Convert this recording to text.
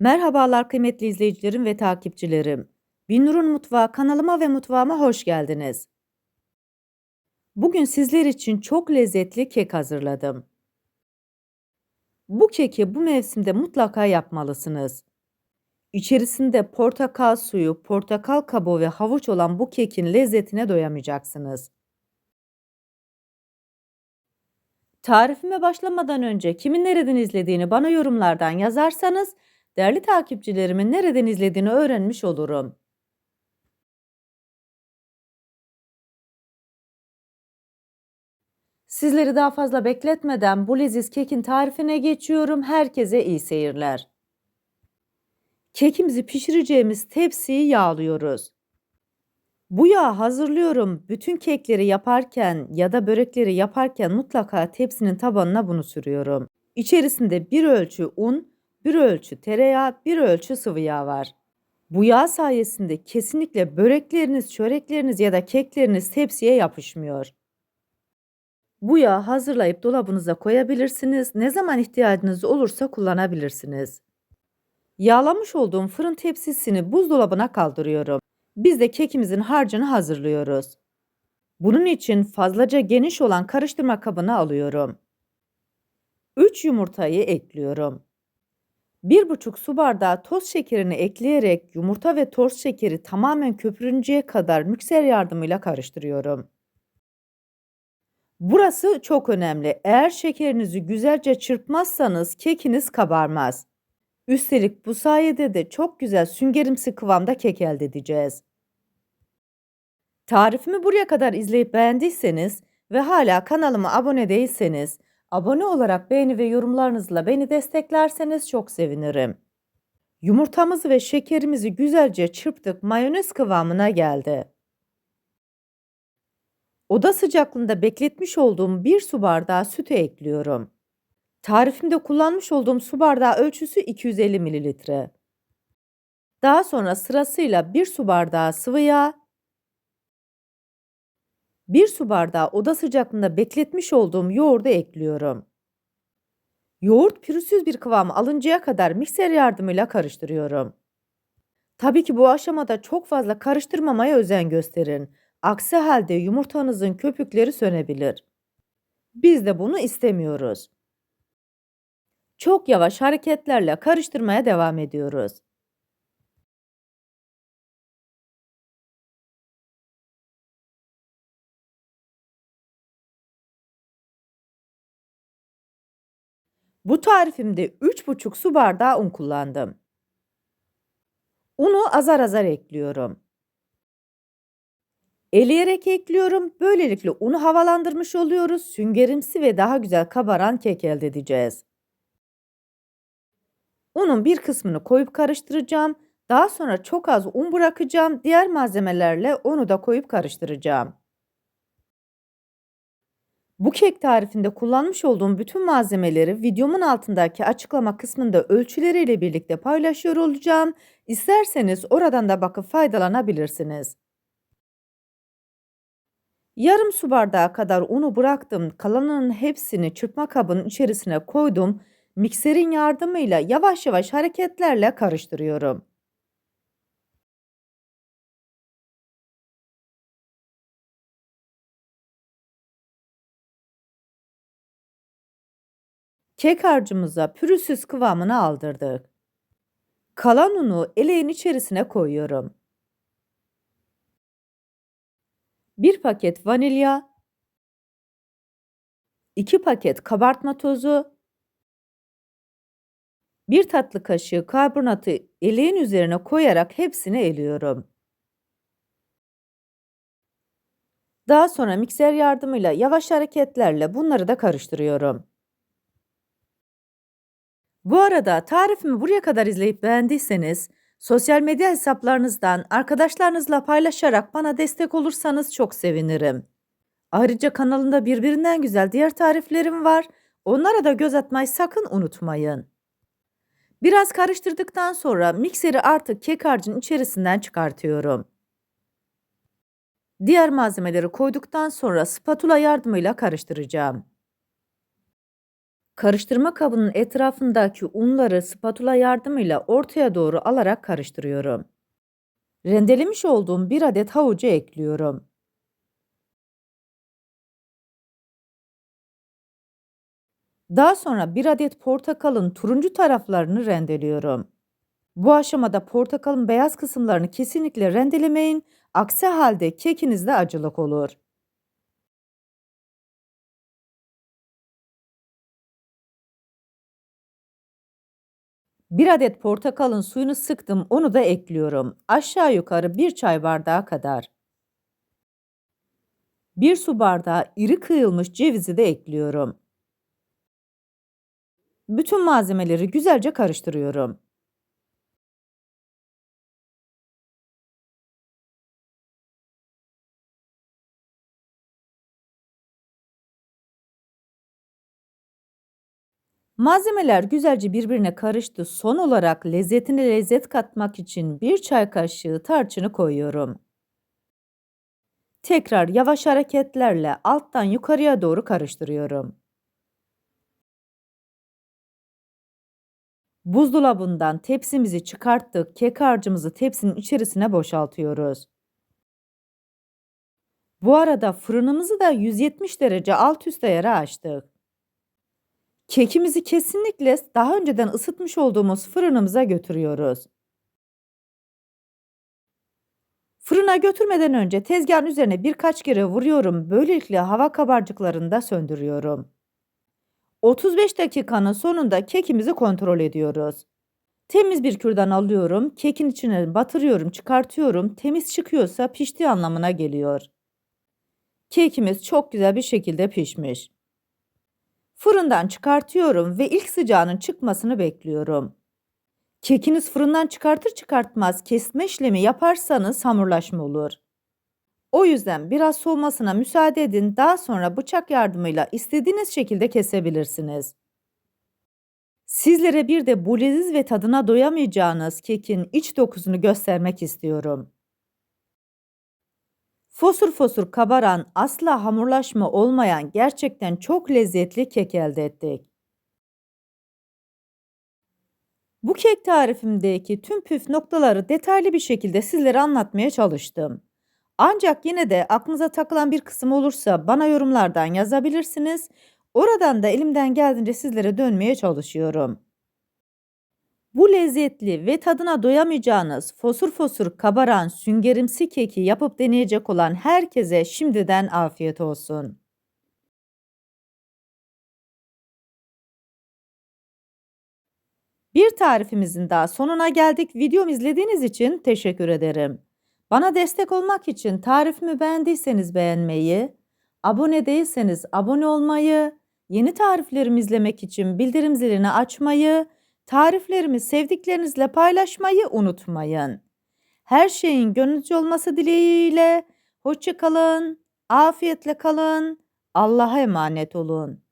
Merhabalar kıymetli izleyicilerim ve takipçilerim. Binnur'un Mutfağı kanalıma ve mutfağıma hoş geldiniz. Bugün sizler için çok lezzetli kek hazırladım. Bu keki bu mevsimde mutlaka yapmalısınız. İçerisinde portakal suyu, portakal kabuğu ve havuç olan bu kekin lezzetine doyamayacaksınız. Tarifime başlamadan önce kimin nereden izlediğini bana yorumlardan yazarsanız değerli takipçilerimin nereden izlediğini öğrenmiş olurum. Sizleri daha fazla bekletmeden bu leziz kekin tarifine geçiyorum. Herkese iyi seyirler. Kekimizi pişireceğimiz tepsiyi yağlıyoruz. Bu yağı hazırlıyorum. Bütün kekleri yaparken ya da börekleri yaparken mutlaka tepsinin tabanına bunu sürüyorum. İçerisinde bir ölçü un, bir ölçü tereyağı, bir ölçü sıvı yağ var. Bu yağ sayesinde kesinlikle börekleriniz, çörekleriniz ya da kekleriniz tepsiye yapışmıyor. Bu yağı hazırlayıp dolabınıza koyabilirsiniz. Ne zaman ihtiyacınız olursa kullanabilirsiniz. Yağlamış olduğum fırın tepsisini buzdolabına kaldırıyorum. Biz de kekimizin harcını hazırlıyoruz. Bunun için fazlaca geniş olan karıştırma kabını alıyorum. 3 yumurtayı ekliyorum. 1,5 su bardağı toz şekerini ekleyerek yumurta ve toz şekeri tamamen köpürünceye kadar mikser yardımıyla karıştırıyorum. Burası çok önemli. Eğer şekerinizi güzelce çırpmazsanız kekiniz kabarmaz. Üstelik bu sayede de çok güzel süngerimsi kıvamda kek elde edeceğiz. Tarifimi buraya kadar izleyip beğendiyseniz ve hala kanalıma abone değilseniz, abone olarak beğeni ve yorumlarınızla beni desteklerseniz çok sevinirim. Yumurtamızı ve şekerimizi güzelce çırptık, mayonez kıvamına geldi. Oda sıcaklığında bekletmiş olduğum bir su bardağı sütü ekliyorum. Tarifimde kullanmış olduğum su bardağı ölçüsü 250 mililitre. Daha sonra sırasıyla bir su bardağı sıvı yağ, 1 su bardağı oda sıcaklığında bekletmiş olduğum yoğurdu ekliyorum. Yoğurt pürüzsüz bir kıvam alıncaya kadar mikser yardımıyla karıştırıyorum. Tabii ki bu aşamada çok fazla karıştırmamaya özen gösterin. Aksi halde yumurtanızın köpükleri sönebilir. Biz de bunu istemiyoruz. Çok yavaş hareketlerle karıştırmaya devam ediyoruz. Bu tarifimde 3,5 su bardağı un kullandım. Unu azar azar ekliyorum. Eleyerek ekliyorum. Böylelikle unu havalandırmış oluyoruz. Süngerimsi ve daha güzel kabaran kek elde edeceğiz. Unun bir kısmını koyup karıştıracağım. Daha sonra çok az un bırakacağım. Diğer malzemelerle onu da koyup karıştıracağım. Bu kek tarifinde kullanmış olduğum bütün malzemeleri videomun altındaki açıklama kısmında ölçüleriyle birlikte paylaşıyor olacağım. İsterseniz oradan da bakıp faydalanabilirsiniz. Yarım su bardağı kadar unu bıraktım. Kalanının hepsini çırpma kabının içerisine koydum. Mikserin yardımıyla yavaş yavaş hareketlerle karıştırıyorum. Kek harcımıza pürüzsüz kıvamını aldırdık. Kalan unu eleğin içerisine koyuyorum. 1 paket vanilya, 2 paket kabartma tozu, 1 tatlı kaşığı karbonatı eleğin üzerine koyarak hepsini eliyorum. Daha sonra mikser yardımıyla yavaş hareketlerle bunları da karıştırıyorum. Bu arada tarifimi buraya kadar izleyip beğendiyseniz sosyal medya hesaplarınızdan arkadaşlarınızla paylaşarak bana destek olursanız çok sevinirim. Ayrıca kanalında birbirinden güzel diğer tariflerim var. Onlara da göz atmayı sakın unutmayın. Biraz karıştırdıktan sonra mikseri artık kek harcının içerisinden çıkartıyorum. Diğer malzemeleri koyduktan sonra spatula yardımıyla karıştıracağım. Karıştırma kabının etrafındaki unları spatula yardımıyla ortaya doğru alarak karıştırıyorum. Rendelemiş olduğum bir adet havucu ekliyorum. Daha sonra bir adet portakalın turuncu taraflarını rendeliyorum. Bu aşamada portakalın beyaz kısımlarını kesinlikle rendelemeyin. Aksi halde kekinizde acılık olur. Bir adet portakalın suyunu sıktım, onu da ekliyorum. Aşağı yukarı bir çay bardağı kadar. Bir su bardağı iri kıyılmış cevizi de ekliyorum. Bütün malzemeleri güzelce karıştırıyorum. Malzemeler güzelce birbirine karıştı. Son olarak lezzetine lezzet katmak için bir çay kaşığı tarçını koyuyorum. Tekrar yavaş hareketlerle alttan yukarıya doğru karıştırıyorum. Buzdolabından tepsimizi çıkarttık. Kek harcımızı tepsinin içerisine boşaltıyoruz. Bu arada fırınımızı da 170 derece alt üst ayara açtık. Kekimizi kesinlikle daha önceden ısıtmış olduğumuz fırınımıza götürüyoruz. Fırına götürmeden önce tezgahın üzerine birkaç kere vuruyorum. Böylelikle hava kabarcıklarını da söndürüyorum. 35 dakikanın sonunda kekimizi kontrol ediyoruz. Temiz bir kürdan alıyorum, kekin içine batırıyorum, çıkartıyorum. Temiz çıkıyorsa piştiği anlamına geliyor. Kekimiz çok güzel bir şekilde pişmiş. Fırından çıkartıyorum ve ilk sıcağının çıkmasını bekliyorum. Kekiniz fırından çıkartır çıkartmaz kesme işlemi yaparsanız hamurlaşma olur. O yüzden biraz soğumasına müsaade edin. Daha sonra bıçak yardımıyla istediğiniz şekilde kesebilirsiniz. Sizlere bir de bu leziz ve tadına doyamayacağınız kekin iç dokusunu göstermek istiyorum. Fosur fosur kabaran, asla hamurlaşma olmayan gerçekten çok lezzetli kek elde ettik. Bu kek tarifimdeki tüm püf noktaları detaylı bir şekilde sizlere anlatmaya çalıştım. Ancak yine de aklınıza takılan bir kısım olursa bana yorumlardan yazabilirsiniz. Oradan da elimden geldiğince sizlere dönmeye çalışıyorum. Bu lezzetli ve tadına doyamayacağınız fosur fosur kabaran süngerimsi keki yapıp deneyecek olan herkese şimdiden afiyet olsun. Bir tarifimizin daha sonuna geldik. Videomu izlediğiniz için teşekkür ederim. Bana destek olmak için tarifimi beğendiyseniz beğenmeyi, abone değilseniz abone olmayı, yeni tariflerimi izlemek için bildirim zilini açmayı, tariflerimi sevdiklerinizle paylaşmayı unutmayın. Her şeyin gönlünüzce olması dileğiyle hoşça kalın, afiyetle kalın, Allah'a emanet olun.